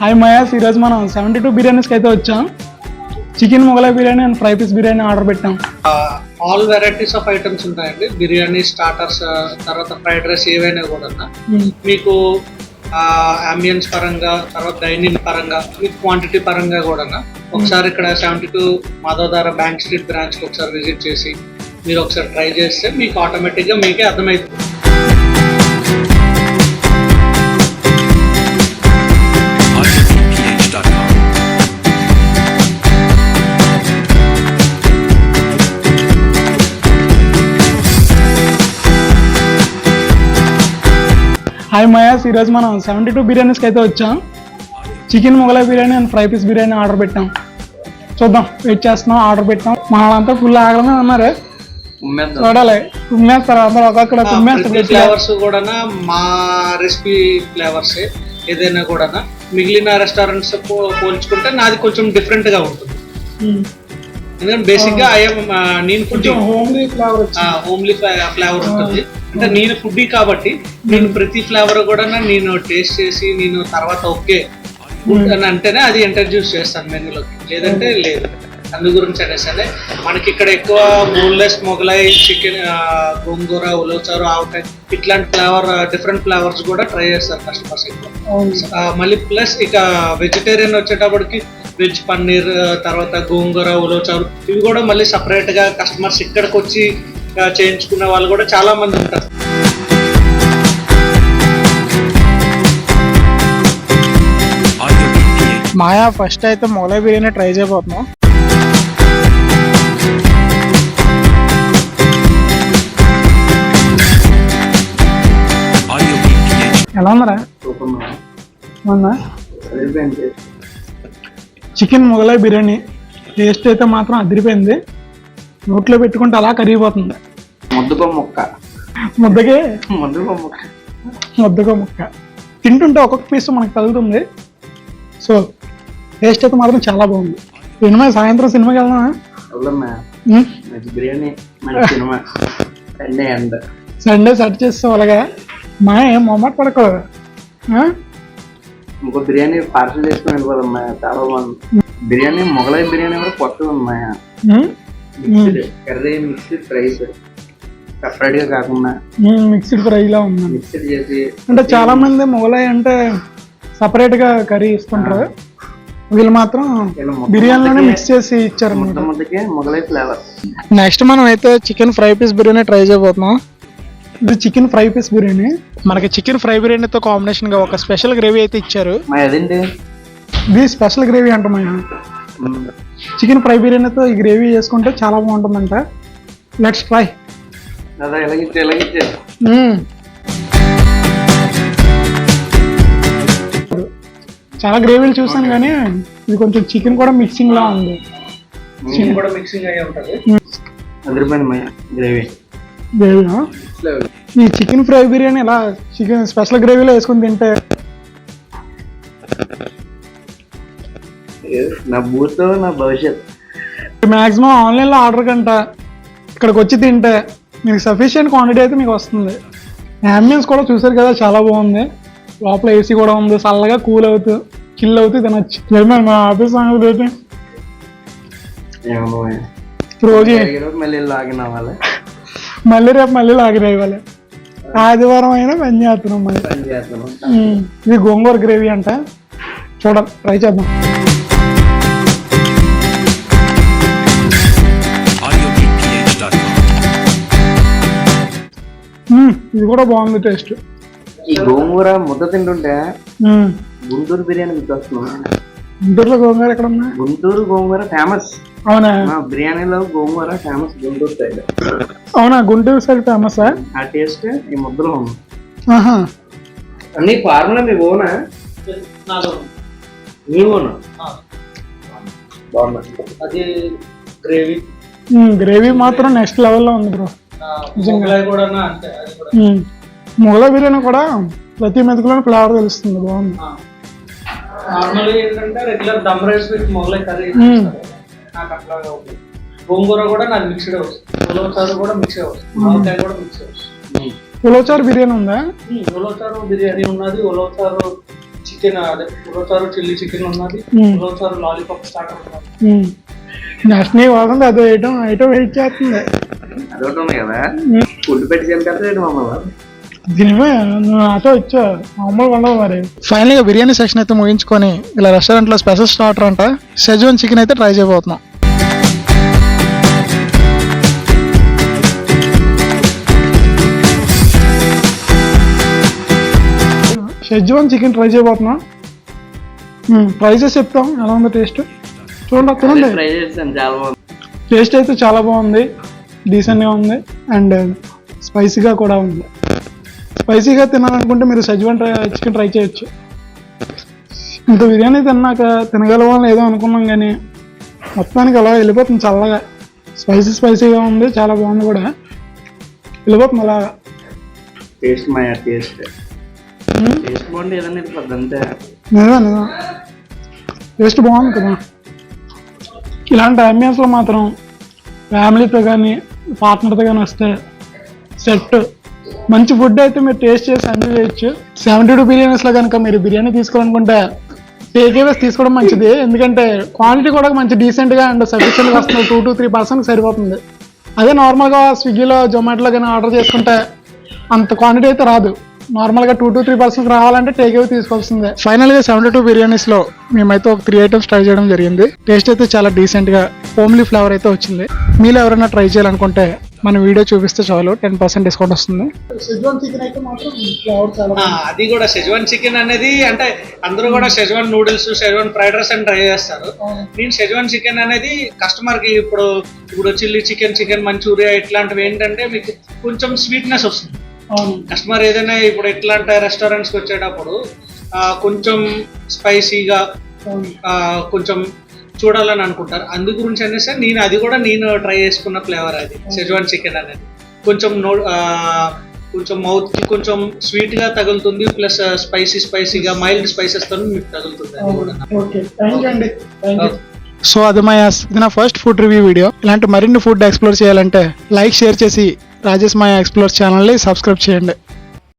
Hi మయాస్ ఈరోజు మనం seventy two బిర్యానీస్కి అయితే వచ్చాం. Chicken Mughlai biryani and fry piece biryani order పెట్టాం. ఆల్ వెరైటీస్ ఆఫ్ ఐటమ్స్ ఉంటాయండి. బిర్యానీ స్టార్టర్స్ తర్వాత ఫ్రైడ్ రైస్ ఏవైనా కూడా మీకు అంబియన్స్ పరంగా తర్వాత డైనింగ్ పరంగా మీకు క్వాంటిటీ పరంగా కూడా ఒకసారి ఇక్కడ seventy two Madhavadhara bank street బ్రాంచ్కి ఒకసారి విజిట్ చేసి మీరు ఒకసారి ట్రై చేస్తే మీకు ఆటోమేటిక్గా మీకే అర్థమవుతుంది హాయ్ మయాస్ ఈరోజు మనం సెవెంటీ టూ బిర్యానీస్కి అయితే వచ్చాం. Chicken Mughlai biryani and fry piece biryani order పెట్టాం. చూద్దాం వెయిట్ చేస్తున్నాం ఆర్డర్ పెట్టాం. మా వాళ్ళంతా ఫుల్ ఆగలమే ఉన్నారు చూడాలి. కుమ్మేస్తారు అందరూ ఒక్కొక్కడ ఫ్లేవర్స్ కూడా మా రెసిపీ ఫ్లేవర్స్ ఏదైనా కూడా మిగిలిన రెస్టారెంట్స్ పోల్చుకుంటే నాది కొంచెం డిఫరెంట్గా ఉంటుంది. ఎందుకంటే బేసిక్గా ఐఎమ్ నేను కొంచెం హోమ్లీ ఫ్లేవర్ హోమ్లీ ఫ్లేవర్ ఉంటుంది. అంటే నేను ఫుడ్ కాబట్టి నేను ప్రతి ఫ్లేవర్ కూడా నేను టేస్ట్ చేసి నేను తర్వాత ఓకే గుడ్ అని అంటేనే అది ఇంట్రడ్యూస్ చేస్తాను మెనూలోకి. లేదంటే లేదు. అందు గురించి అనేసి అనే మనకి ఇక్కడ ఎక్కువ బోన్లెస్ మొగలాయి చికెన్ గోంగూర ఉలవచారు ఆవకాయ ఇట్లాంటి ఫ్లేవర్ డిఫరెంట్ ఫ్లేవర్స్ కూడా ట్రై చేస్తారు కస్టమర్స్ ఎక్కువ. మళ్ళీ ప్లస్ ఇక వెజిటేరియన్ వచ్చేటప్పటికి వెజ్ పన్నీర్ తర్వాత గోంగూర ఉలవచారు ఇవి కూడా మళ్ళీ సపరేట్గా కస్టమర్స్ ఇక్కడికి వచ్చి ఆ, చేయించుకునే వాళ్ళు కూడా చాలా మంది ఉంటారు. మాయా ఫస్ట్ అయితే మొగలాయ్ బిర్యానీ ట్రై చేయబోతున్నాం. ఎలా ఉందరా ఉందా చికెన్ మొగలాయ్ బిర్యానీ టేస్ట్ అయితే మాత్రం అదిరిపోయింది నోట్లో పెట్టుకుంటే అలా కరిగిపోతుంది. ముద్దుకో ముక్క. ముద్దకే? ముద్దుకో ముక్క. ముద్దకో ముక్క. తింటుంటే ఒక్కొక్క పీస్ మనకు తగులుతుంది. సో టేస్ట్ అయితే మాత్రం చాలా బాగుంది. సినిమా సాయంత్రం సినిమాకి వెళ్దామా? సండే సెట్ చేస్తాం అలాగా? మా ఏం మొమ్మట పడకో? ఇంకో బిర్యానీ పార్సల్ చేసుకుని వెళ్ళిపోదమ్మా చాలా బాగుంది. బిర్యానీ మొగలై బిర్యానీ కూడా కొత్తగా ఉన్నాయా మిక్స్డ్ కర్రీ మిక్స్డ్ ఫ్రైస్ సపరేట్గా కాకుండా మిక్స్డ్ ఫ్రైలా ఉంది. మిక్స్డ్ చేసి అంటే చాలా మంది మొగలాయి అంటే సపరేట్గా కర్రీ ఇస్తుంటారు వీళ్ళు మాత్రం బిర్యానీలోనే మిక్స్ చేసి ఇచ్చారు మొగలై ఫ్లేవర్ నెక్స్ట్ మనం అయితే chicken fry piece biryani try చేయబోతున్నాం. ఇది చికెన్ ఫ్రై పీస్ బిర్యానీ. మనకి చికెన్ ఫ్రై బిర్యానీతో కాంబినేషన్గా ఒక స్పెషల్ గ్రేవీ అయితే ఇచ్చారు. ఇది స్పెషల్ గ్రేవీ అంటమయ్య మ్, చికెన్ ఫ్రై బిర్యానీతో ఈ గ్రేవీ చేసుకుంటే చాలా బాగుంటుందంట. లెట్స్ ట్రై చాలా గ్రేవీలు చూసాను కానీ ఇది కొంచెం చికెన్ కూడా మిక్సింగ్ లా ఉంది. చికెన్ కూడా మిక్సింగ్ అయ్యి ఉంటుంది. అదిరిపోయింది మా గ్రేవీ. గ్రేవీ ఈ చికెన్ ఫ్రై బిర్యానీ ఎలా చికెన్ స్పెషల్ గ్రేవీలో వేసుకుని తింటే? నా బూత్ నా భవిష్యత్. మాక్సిమం ఆన్లైన్లో ఆర్డర్ కంట ఇక్కడికి వచ్చి తింటే మీకు సఫిషియెంట్ క్వాంటిటీ అయితే మీకు వస్తుంది. అంబియన్స్ కూడా చూసారు కదా చాలా బాగుంది. లోపల ఏసీ కూడా ఉంది చల్లగా కూల్ అవుతూ చిల్ అవుతూ తినొచ్చు. మా ఆఫీస్ సంగతి ఏంటి? ఏమో. రోజు మళ్ళీ లాగిన్ అవ్వాలి. మళ్ళీ రేపు మళ్ళీ లాగిన ఇవ్వాలి ఆదివారం అయినా పని చేస్తున్నాం ఉమ్, ఇది గోంగూర గ్రేవీ అంట. చూడాలి ట్రై చేద్దాం. ఇది కూడా బాగుంది టేస్ట్. ఈ గోంగూర ముద్ద తింటుంటే గుంటూరు బిర్యానీ గుర్తొస్తున్నాం గుంటూరులో గోంగూర ఎక్కడ ఉన్నా గుంటూరు గోంగూర ఫేమస్. అవునా? బిర్యానీలో గోంగూర ఫేమస్ గుంటూరు సైడ్ అవునా గుంటూరు సైడ్ ఫేమసా? ఆ టేస్ట్ ఈ ముద్దలో ఉంది. ఆహా. అన్ని ఫార్ములా మీ ఓనా? మీ ఓనా? బాగున్నా అది గ్రేవీ. గ్రేవీ మాత్రం నెక్స్ట్ లెవెల్లో ఉంది బ్రో మొగల బిర్యానీ కూడా ప్రతి మెతుకులో ఫ్లేవర్ తెలుస్తుంది బాగుంది. ఏంటంటే regular dum rice with Mughlai curry మ్మ్. నాకు అట్లాగా ఉంది గోంగూర కూడా నాకు మిక్స్డ్ వస్తుంది. ఉలవచారు కూడా మిక్స్ వస్తుంది. ఆవకాయ కూడా వస్తుంది. ఉలవచారు బిర్యానీ ఉందా? ఉలవచారు బిర్యానీ ఉన్నది. ఉలవచారు చికెన్ అదే పురోచారు చిల్లీ చికెన్ ఉన్నది. పురోచారు లాలీపాప్ స్టార్టర్ ఉన్నది. నెక్స్ట్ నీ వాసన అదో ఐటమ్ ఐటమ్ వెయిట్ చేస్తుంది. అదొకటి ఉంది కదా ఫుడ్ పెట్టి చేయగలుగుతారు మమ్మల్ని దీనివే నువ్వు నాతో వచ్చా మామూలుగా ఉండవు మరి. ఫైనల్గా బిర్యానీ సెక్షన్ అయితే ముగించుకొని ఇలా రెస్టారెంట్లో స్పెషల్ స్టార్టర్ అంట. సెజ్వాన్ చికెన్ అయితే ట్రై చేయబోతున్నాం. షెజ్వాన్ చికెన్ ట్రై చేయబోతున్నాం. ట్రై చేసి చెప్తాం. ఎలా ఉందో టేస్ట్ చూడండి తినండి. టేస్ట్ అయితే చాలా బాగుంది. డీసెంట్గా ఉంది అండ్ స్పైసీగా కూడా ఉంది. స్పైసీగా తినాలనుకుంటే మీరు సజ్వన్ ట్రై చికెన్ ట్రై చేయొచ్చు. ఇంత బిర్యానీ తిన్నాక తినగలవా లేదో అనుకున్నాం కానీ మొత్తానికి అలా వెళ్ళిపోతుంది చల్లగా. స్పైసీ స్పైసీగా ఉంది చాలా బాగుంది కూడా. వెళ్ళిపోతుంది అలాగా. టేస్ట్ మా టేస్ట్ టేస్ట్ బాగుంది ఏదన్నా అంతే. నిజం టేస్ట్ బాగుంది కదా. ఇలాంటి అంబియన్స్లో మాత్రం ఫ్యామిలీతో కానీ పార్ట్నర్తో కానీ వస్తే సెట్. మంచి ఫుడ్ అయితే మీరు టేస్ట్ చేసి ఎంజాయ్ చేయొచ్చు. సెవెంటీ టూ బిర్యానీస్లో కనుక మీరు బిర్యానీ తీసుకోవాలనుకుంటే టేక్ తీసుకోవడం మంచిది. ఎందుకంటే క్వాంటిటీ కూడా మంచి డీసెంట్గా అండ్ సఫిషియెంట్గా వస్తుంది. టూ టు త్రీ పర్సెంట్ సరిపోతుంది. అదే నార్మల్గా స్విగ్గీలో జొమాటోలో కానీ ఆర్డర్ చేసుకుంటే అంత క్వాంటిటీ అయితే రాదు. నార్మల్గా టూ టు త్రీ పర్సెంట్ రావాలంటే టేక్ అవే తీసుకోవాల్సిందే. ఫైనల్గా సెవెంటీ టూ బిర్యానీస్లో మేమైతే ఒక త్రీ ఐటమ్స్ ట్రై చేయడం జరిగింది. టేస్ట్ అయితే చాలా డీసెంట్గా హోమ్లీ ఫ్లేవర్ అయితే వచ్చింది. మీరు ఎవరైనా ట్రై చేయాలనుకుంటే మన వీడియో చూపిస్తే చాలు టెన్ పర్సెంట్ డిస్కౌంట్ వస్తుంది. చికెన్ అయితే మాత్రం ఫ్లేవర్ చాలా ఆ, అది కూడా షెజ్వాన్ చికెన్ అనేది అంటే అందరూ కూడా Schezwan noodles Schezwan fried rice అని ట్రై చేస్తారు. నేను షెజ్వాన్ చికెన్ అనేది కస్టమర్కి ఇప్పుడు ఇప్పుడు చిల్లీ చికెన్ చికెన్ మంచూరియా ఇట్లాంటివి ఏంటంటే మీకు కొంచెం స్వీట్నెస్ వస్తుంది. అవును. కస్టమర్ ఏదైనా ఇప్పుడు ఎట్లాంటి రెస్టారెంట్స్కి వచ్చేటప్పుడు ఆ, కొంచెం స్పైసీగా కొంచెం చూడాలని అనుకుంటారు. అందు గురించి అనేసి నేను అది కూడా నేను ట్రై చేసుకున్న ఫ్లేవర్ అది షెజ్వాన్ చికెన్ అనేది. కొంచెం నో ఆ, కొంచెం మౌత్కి కొంచెం స్వీట్గా తగులుతుంది ప్లస్ స్పైసీ స్పైసీగా మైల్డ్ స్పైసెస్తో మీకు తగులుతుంది అది కూడా. ఓకే థ్యాంక్ యూ అండి. Okay. సో అది మా ఇది నా ఫస్ట్ ఫుడ్ రివ్యూ వీడియో ఇలాంటి మరిన్ని ఫుడ్ ఎక్స్ప్లోర్ చేయాలంటే లైక్ షేర్ చేసి రాజేష్ మాయా ఎక్స్ప్లోర్ ఛానల్ని సబ్స్క్రైబ్ చేయండి.